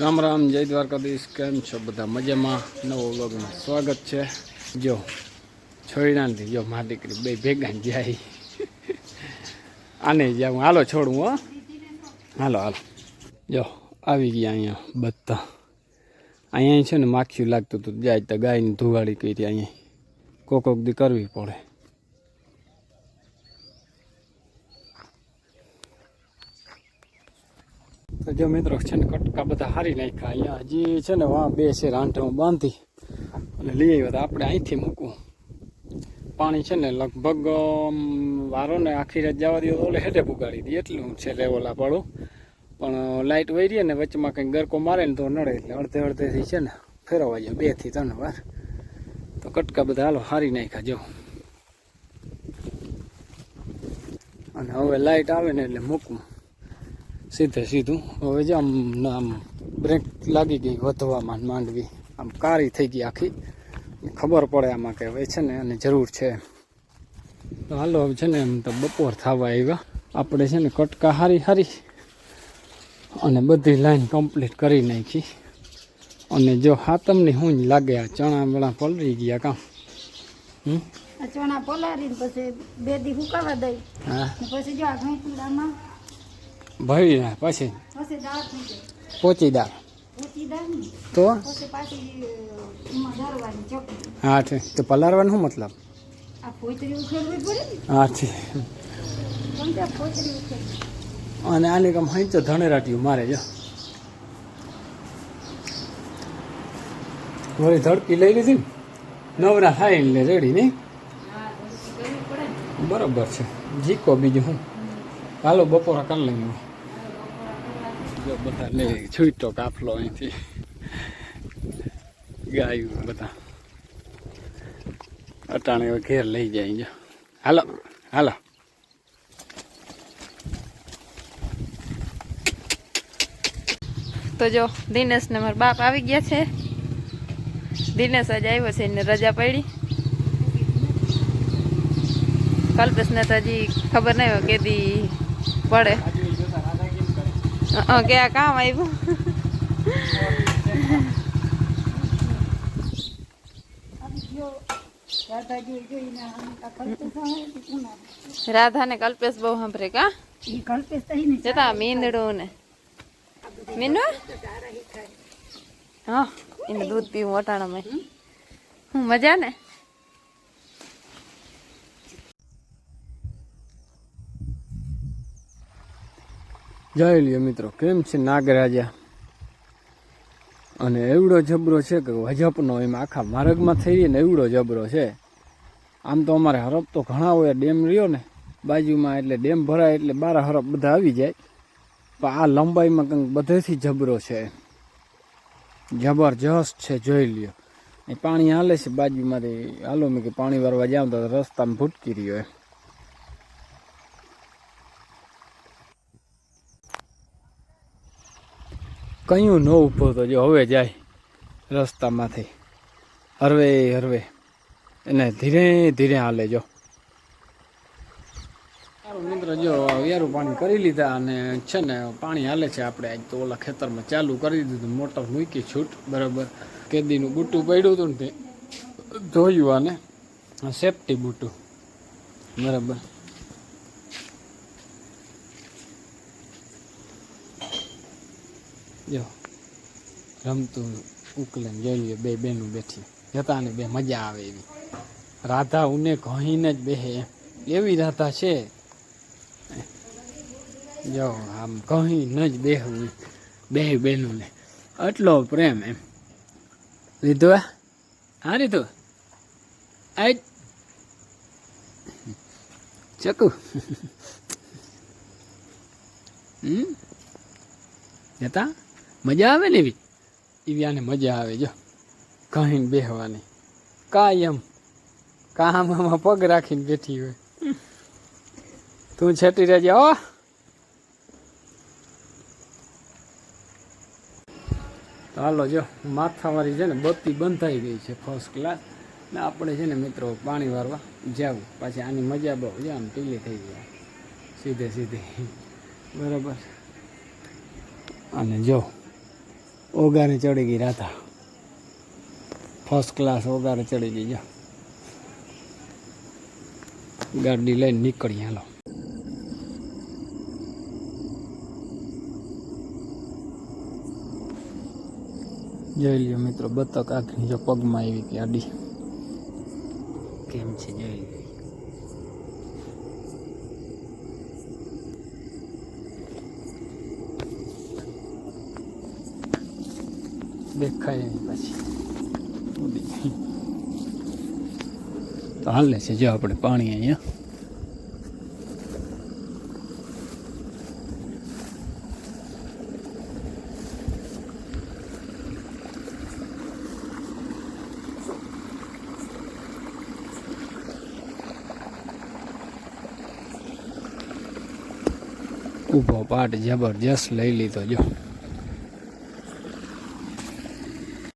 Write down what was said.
રામ રામ, જય દ્વારકાધીશ, કેમ છો બધા? મજામાં? નવો વ્લોગમાં સ્વાગત છે. જો છોડીના નથી જો મા દીકરી બે ભેગા જાય. આને જાઉં હાલો, છોડું, હો. હાલો હાલો. જો, આવી ગયા અહીંયા બધા. અહીંયા છે ને, માખ્યું લાગતું હતું. જાય તો ગાયની ધુવાડી કરી, અહીંયા કોક કોક દી કરવી પડે. તો જો મિત્રો છે ને કટકા બધા હારી નાખ્યા. અહીંયા હજી છે ને વાં બે છે રાંઠમાં બાંધી અને લઈ આવ્યો તો આપણે અહીંથી મૂકવું પાણી છે ને લગભગ વારો ને આખી રાત જવા દો ઓલે હેઠે પુગાડી દઈએ એટલું છે લેવલ આપણું પણ લાઇટ વહી ને વચમાં કંઈક ગરકો મારે ને તો નડે એટલે અડધે અડધેથી છે ને ફેરવા જાય બેથી ત્રણ વાર. તો કટકા બધા હાલો હારી નાખ્યા, જો. અને હવે લાઇટ આવે ને એટલે મૂકવું સીધે સીધું. હવે જે આમ આમ બ્રેક લાગી ગઈ વધવામાં માંડવી. આમ કારી થઈ ગઈ આખી. ખબર પડે આમાં કે હવે છે ને અને જરૂર છે. તો હાલો હવે છે ને એમ તો બપોર થવા આવ્યા. આપણે છે ને કટકા હારી હારી અને બધી લાઈન કમ્પ્લીટ કરી નાખી. અને જો હાતમની હું લાગે આ ચણા વણા પલરી ગયા કામ હમ? ચણા પલાળીને પછી બે દી હુકાવા દઈ. હા. પછી જો આ ઘઉંચીડામાં ભરી ના પછી પોચી દાળ. તો? હા છે તો પલારવાનું શું મતલબ? હા છે અને આને કામ હાઈ તો ધણેરાટીયું મારે જો. વળી ધડકી લઈ લીધી ને. નવરા થાય એટલે રેડી નહીં? બરોબર છે. જીકો બીજું હું. હાલો બપોરા કરી લઈએ. જો બધા લે, છૂટો કાફલો અહીંથી. ગાયું બધા. અટાણે ઘેર લઈ જાય, જો. હાલો હાલો. તો જો, દિનેશ ને મારા બાપ આવી ગયા છે. દિનેશ આજે આવ્યો છે, એને રજા પડી. કલ્પેશ ને તો હજી ખબર નહીં હોય કેદી પડે. આ કામ આવ્યું રાધા ને કલ્પેશ બહુ સાંભળે કા? જતા મીંદડું? ને મીંડું હા એને દૂધ પીવું, વટાણામાં. હું મજા ને જઈ લ્યો મિત્રો, કેમ છે નાગરાજા? અને એવડો જબરો છે કે વજપનો એમ આખા માર્ગમાં થઈ ને એવડો જબરો છે. આમ તો અમારે હરફ તો ઘણા હોય ડેમ રહ્યો ને, બાજુમાં એટલે ડેમ ભરાય એટલે બાર હરફ બધા આવી જાય. પણ આ લંબાઈમાં કંઈક બધેથી જબરો છે. જબરજસ્ત છે, જોઈ લ્યો. એ પાણી હાલે છે બાજુમાંથી. હાલો મેં કે પાણી વારવા જાઉં તો રસ્તામાં ભૂટકી રહ્યો એમ. કયું ન ઊભો તો જો હવે જાય રસ્તામાંથી. હરવે હરવે. એને ધીરે ધીરે હાલે જો. મિત્ર, જો યારું પાણી કરી લીધા અને છે ને પાણી હાલે છે આપણે. આજ તો ઓલા ખેતરમાં ચાલુ કરી દીધું મોટર મૂકી છૂટ, બરાબર. કેદીનું બુટું પડ્યું હતું ને તે. ધોયું આને. સેફટી બુટું બરાબર. જો, રમતું, ઉકલન જોઈ બે બેનું બેઠી જતા ને બે મજા આવે એવી. રાધા ઉને કહીને જ બેહે. એવી રાધા છે. જો, આમ કહીને જ બેહવું બે બહેનોને આટલો પ્રેમ એમ. લીધો હા રીધો આજ ચકુ. હમ? જતા? મજા આવે ને એવી? એવી આને મજા આવે, જો. કહીને બેહવાની. કાયમ. કામમાં પગ રાખીને બેઠી હોય. તું છેટી રહેજે ઓ હાલો, જો. માથાવાળી છે ને, બત્તી બંધાઈ ગઈ છે ફર્સ્ટ ક્લાસ ને આપણે છે ને, મિત્રો, પાણી વારવા જાવું. પાછી આની મજા બહુ છે આમ પીલી થઈ જાય સીધે, સીધી. બરાબર. અને જો. ઓગારે ચડી ગઈ રાતા ફર્સ્ટ ક્લાસ ઓગારે ચડી ગઈ, જો. ગાડી લઈને નીકળી, હાલો. જોઈ લ્યો મિત્રો, બતક આખી જો પગમાં આવી ગાડી કેમ છે જોઈ દેખાય પછી. તો હાલે છે, જો આપણે પાણી અહીંયા. ઊભો પાટ જબરજસ્ત લઈ લીધો, જો.